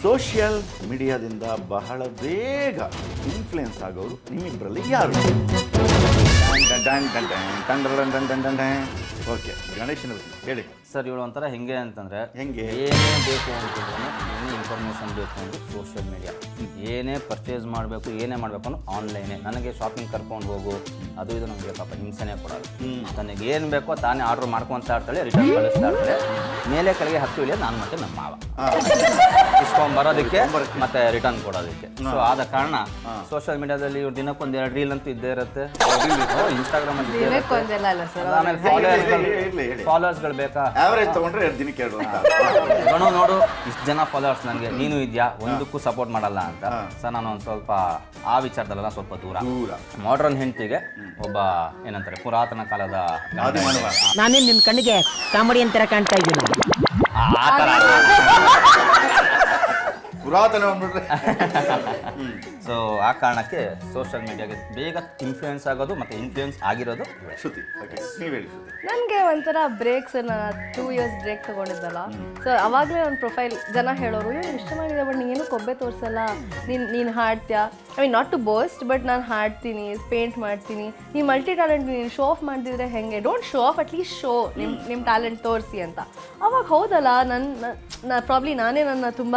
Social ಮೀಡಿಯಾದಿಂದ ಬಹಳ ಬೇಗ influence ಆಗೋರು ನಿಮ್ಮಿಬ್ಬರಲ್ಲಿ ಯಾರು ಓಕೆ ಗಣೇಶನ ಬಗ್ಗೆ ಹೇಳಿ ಸರ್ ಇವಳು ಒಂಥರ ಹೆಂಗೆ ಅಂತಂದರೆ ಹೆಂಗೆ? ಏನೇ ಬೇಕು ಅಂತಂದ್ರೆ ಏನೇ ಇನ್ಫಾರ್ಮೇಷನ್ ಬೇಕು ಅಂದರೆ ಸೋಷಿಯಲ್ ಮೀಡಿಯಾ ಏನೇ ಪರ್ಚೇಸ್ ಮಾಡಬೇಕು ಏನೇ ಮಾಡಬೇಕು ಅಂದ್ರೆ ಆನ್ಲೈನೇ ನನಗೆ ಶಾಪಿಂಗ್ ಕರ್ಕೊಂಡು ಹೋಗು ಅದು ಇದು ನಮಗೆ ಪಾಪ ಹಿಂಸೆನೇ ಕೊಡೋದು ನನಗೆ ಏನು ಬೇಕೋ ತಾನೇ ಆರ್ಡರ್ ಮಾಡ್ಕೊಂತ ಇರ್ತಾಳೆ ರಿಟರ್ನ್ ಕಳಿಸ್ತಾ ಇರ್ತಾಳೆ ಮೇಲೆ ಕೆಳಗೆ ಹತ್ತು ಇಳಿಯೋದು ನಾನು ಮತ್ತೆ ನಮ್ಮ ಮಾವ ಇಸ್ಕೊಂಡ್ ಬರೋದಕ್ಕೆ ಮತ್ತೆ ರಿಟರ್ನ್ ಕೊಡೋದಕ್ಕೆ. ಸೊ ಆದ ಕಾರಣ ಸೋಷಿಯಲ್ ಮೀಡಿಯಾದಲ್ಲಿ ಇವ್ರು ದಿನಕ್ಕೊಂದು ಎರಡು ರೀಲ್ ಅಂತೂ ಇದ್ದೇ ಇರುತ್ತೆ. ಇನ್ಸ್ಟಾಗ್ರಾಮ್ ಅಲ್ಲಿ. ದಿನಕ್ಕೊಂದೆಲ್ಲ ಅಲ್ಲ ಸರ್ ಆಮೇಲೆ. ಬೇಕಾ? ಆವರೇಜ್ ತಗೊಂಡ್ರೆ ಎರಡು ದಿನಕ್ಕೆ ಎರಡು ಅಂತ. ಗಣು ನೋಡು ಇಷ್ಟು ಜನ ಫಾಲೋವರ್ಸ್ ನನಗೆ ನೀನು ಇದೆಯಾ? ಒಂದಕ್ಕೂ ಸಪೋರ್ಟ್ ಮಾಡಲ್ಲ ಅಂತ. ಸರ್ ನಾನು ಒಂದು ಸ್ವಲ್ಪ ಆ ವಿಚಾರದಲ್ಲ ಸ್ವಲ್ಪ ದೂರ. ಮಾಡ್ರನ್ ಹೆಂಡತಿಗೆ ಒಬ್ಬ ಏನಂತಾರೆ ಪುರಾತನ ಕಾಲದ. ನಿನ್ನ ನಾನೇನ್ ನಿನ್ ಕಣ್ಣಿಗೆ ಕಾಮಿಡಿ ಅಂತರ ಕಾಣ್ತಾ ಇದ್ದೀನಿ. ಆ ಥರ ಪುರಾತನ ಅಂದ್ಬಿಟ್ರೆ. ಸೊ ಆ ಕಾರಣಕ್ಕೆ ಸೋಷಿಯಲ್ ಮೀಡಿಯಾಗೆ ಬೇಗ ಇನ್ಫ್ಲೂಯೆನ್ಸ್ ಆಗೋದು ಮತ್ತೆ ಇನ್ಫ್ಲೂಯೆನ್ಸ್ ಆಗಿರೋದು. ಶ್ರುತಿ ಓಕೆ ನೀವು ಹೇಳಿ ಶ್ರುತಿ. ನನಗೆ ಒಂಥರ ಬ್ರೇಕ್ಸ್ ನಾನು ಟೂ ಇಯರ್ಸ್ ಬ್ರೇಕ್ ತೊಗೊಂಡಿದ್ದಲ್ಲ. ಸೊ ಅವಾಗಲೇ ನನ್ನ ಪ್ರೊಫೈಲ್ ಜನ ಹೇಳೋರು ಏನು ಇಷ್ಟ ಚೆನ್ನಾಗಿದೆ ಬಟ್ ನೀನು ಕೊಬ್ಬೆ ತೋರಿಸಲ್ಲ. ನೀನು ನೀನು ಹಾಡ್ತೀಯ? I mean not to boast but ನಾನು ಹಾಡ್ತೀನಿ ಪೇಂಟ್ ಮಾಡ್ತೀನಿ. ನೀನು ಮಲ್ಟಿ ಟ್ಯಾಲೆಂಟ್ ನೀನು ಶೋ ಆಫ್ ಮಾಡ್ತಿದ್ರೆ ಹೆಂಗೆ? Don't show off at least show ನಿಮ್ಮ ನಿಮ್ಮ ಟ್ಯಾಲೆಂಟ್ ತೋರಿಸಿ ಅಂತ. ಅವಾಗ ಹೌದಲ್ಲ ನನ್ನ ನಾ ಪ್ರಾಬ್ಲಿ ನಾನೇ ನನ್ನ ತುಂಬ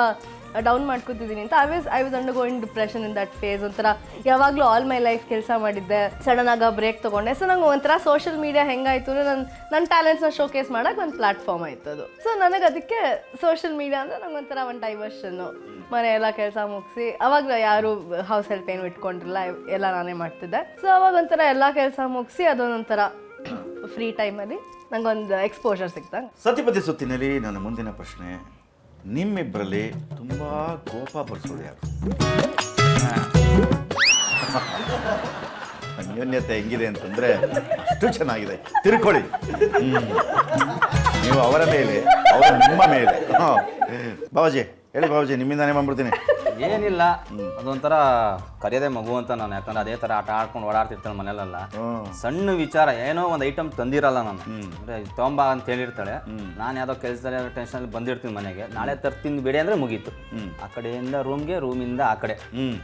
ಡೌನ್ ಮಾಡ್ಕೊತಿದ್ದೀನಿ ಅಂತ. I was I was undergoing depression in that phase ಒಂಥರ ಯಾವಾಗಲೂ ಆಲ್ ಮೈ ಲೈಫ್ ಕೆಲಸ ಮಾಡಿದ್ದೆ. ಸಡನ್ ಆಗ ಬ್ರೇಕ್ ತೊಗೊಂಡೆ. ಸೊ ನಂಗೆ ಒಂಥರ ಸೋಷಿಯಲ್ ಮೀಡಿಯಾ ಹೆಂಗಾಯ್ತು ಅಂದರೆ ನನ್ನ ನನ್ನ ಟ್ಯಾಲೆಂಟ್ಸ್ನ ಶೋಕೇಸ್ ಮಾಡೋಕೆ ಒಂದು ಪ್ಲಾಟ್ಫಾರ್ಮ್ ಆಯ್ತು ಅದು. ಸೊ ನನಗೆ ಅದಕ್ಕೆ ಸೋಷಿಯಲ್ ಮೀಡಿಯಾ ಅಂದರೆ ನಂಗೆ ಒಂಥರ ಒಂದು ಡೈವರ್ಷನ್ನು ಮನೆ ಎಲ್ಲ ಕೆಲಸ ಮುಗಿಸಿ. ಅವಾಗ ಯಾರು ಹೌಸ್ ಹೆಲ್ಪ್ ಏನು ಇಟ್ಕೊಂಡಿರಲ್ಲ ಎಲ್ಲ ನಾನೇ ಮಾಡ್ತಿದ್ದೆ. ಸೊ ಅವಾಗ ಒಂಥರ ಎಲ್ಲ ಕೆಲಸ ಮುಗಿಸಿ ಅದೊಂದೊಂಥರ ಫ್ರೀ ಟೈಮಲ್ಲಿ ನಂಗೊಂದು ಎಕ್ಸ್ಪೋಜರ್ ಸಿಕ್ತಂಗೆ ಸತ್ಯಪತಿ ಸುತ್ತಿನಲ್ಲಿ ನನ್ನ ಮುಂದಿನ ಪ್ರಶ್ನೆ. ನಿಮ್ಮಿಬ್ಬರಲ್ಲಿ ತುಂಬ ಕೋಪ ಬರ್ಸೋದು ಯಾರು? ಅನ್ಯೋನ್ಯತೆ ಹೆಂಗಿದೆ ಅಂತಂದ್ರೆ ಅಷ್ಟು ಚೆನ್ನಾಗಿದೆ. ತಿರ್ಕೊಳ್ಳಿ. ನೀವು ಅವರ ಮೇಲೆ, ಅವರು ನಿಮ್ಮ ಮೇಲೆ. ಹಾಂ. ಬಾಬಾಜಿ, ಹೇಳಿ ಬಾಬಾಜಿ, ನಿಮ್ಮಿಂದಾನೇ ಬಂದ್ಬಿಡ್ತೀನಿ. ಏನಿಲ್ಲ. ಅದೊಂಥರ ಕರೆಯದೆ ಮಗು ಅಂತ ನಾನು. ಯಾಕಂದ್ರೆ ಅದೇ ಥರ ಆಟ ಆಡ್ಕೊಂಡು ಓಡಾಡ್ತಿರ್ತಾಳೆ ಮನೆಯಲ್ಲೆಲ್ಲ. ಸಣ್ಣ ವಿಚಾರ ಏನೋ ಒಂದು ಐಟಮ್ ತಂದಿರಲ್ಲ ನಾನು. ಅಂದ್ರೆ ತೊಂಬ ಅಂತ ಹೇಳಿರ್ತಾಳೆ. ನಾನು ಯಾವುದೋ ಕೆಲಸದಲ್ಲಿ ಟೆನ್ಷನ್ ಬಂದಿರ್ತೀನಿ ಮನೆಗೆ. ನಾಳೆ ತರ್ತೀನಿ ಬಿಡಿ ಅಂದ್ರೆ ಮುಗೀತು. ಆ ಕಡೆಯಿಂದ ರೂಮ್ಗೆ ರೂಮಿಂದ ಆ ಕಡೆ.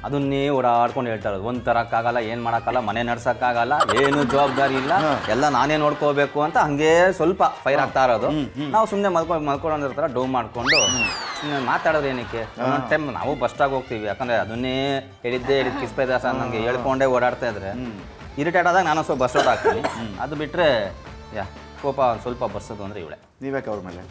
ಅದನ್ನೇ ಓಡಾಡ್ಕೊಂಡು ಹೇಳ್ತಾ ಇರೋದು. ಒಂದ್ ತರಕ್ಕಾಗಲ್ಲ ಏನ್ ಮಾಡಕ್ಕಾಗಲ್ಲ ಮನೆ ನಡ್ಸಕ್ಕಾಗಲ್ಲ ಏನು ಜವಾಬ್ದಾರಿ ಇಲ್ಲ. ಎಲ್ಲ ನಾನೇ ನೋಡ್ಕೋಬೇಕು ಅಂತ ಹಂಗೆ ಸ್ವಲ್ಪ ಫೈರ್ ಆಗ್ತಾ ಇರೋದು. ನಾವು ಸುಮ್ಮನೆ ಮಲ್ಕೊ ಮಲ್ಕೊಂಡು ಡೋಮ್ ಮಾಡ್ಕೊಂಡು. ಮಾತಾಡೋದು ಏನಕ್ಕೆ? ಒಂದೊಂದು ಟೈಮ್ ನಾವು ಬಸ್ಟಾಗಿ ಹೋಗ್ತೀವಿ. ಯಾಕಂದ್ರೆ ಅದನ್ನೇ ಹೇಳಿದ್ದೆ ಹೇಳಿದ ಕಿಸ್ಪೇದಾಸ ನನಗೆ ಹೇಳ್ಕೊಂಡೇ ಓಡಾಡ್ತಾ ಇದ್ರೆ. ಇರಿಟೇಟ್ ಆದಾಗ ನಾನು ಸ್ವಲ್ಪ ಬಸ್ ಸ್ಟಾಪ್ ಆಗ್ತೀನಿ. ಅದು ಬಿಟ್ಟರೆ ಯಾ ಕೋಪ ಒಂದು ಸ್ವಲ್ಪ ಬರ್ಸೋದು ಅಂದರೆ ಇವಳೆ. ನೀವ್ಯಾಕೆ ಅವ್ರ ಮೇಲೆ?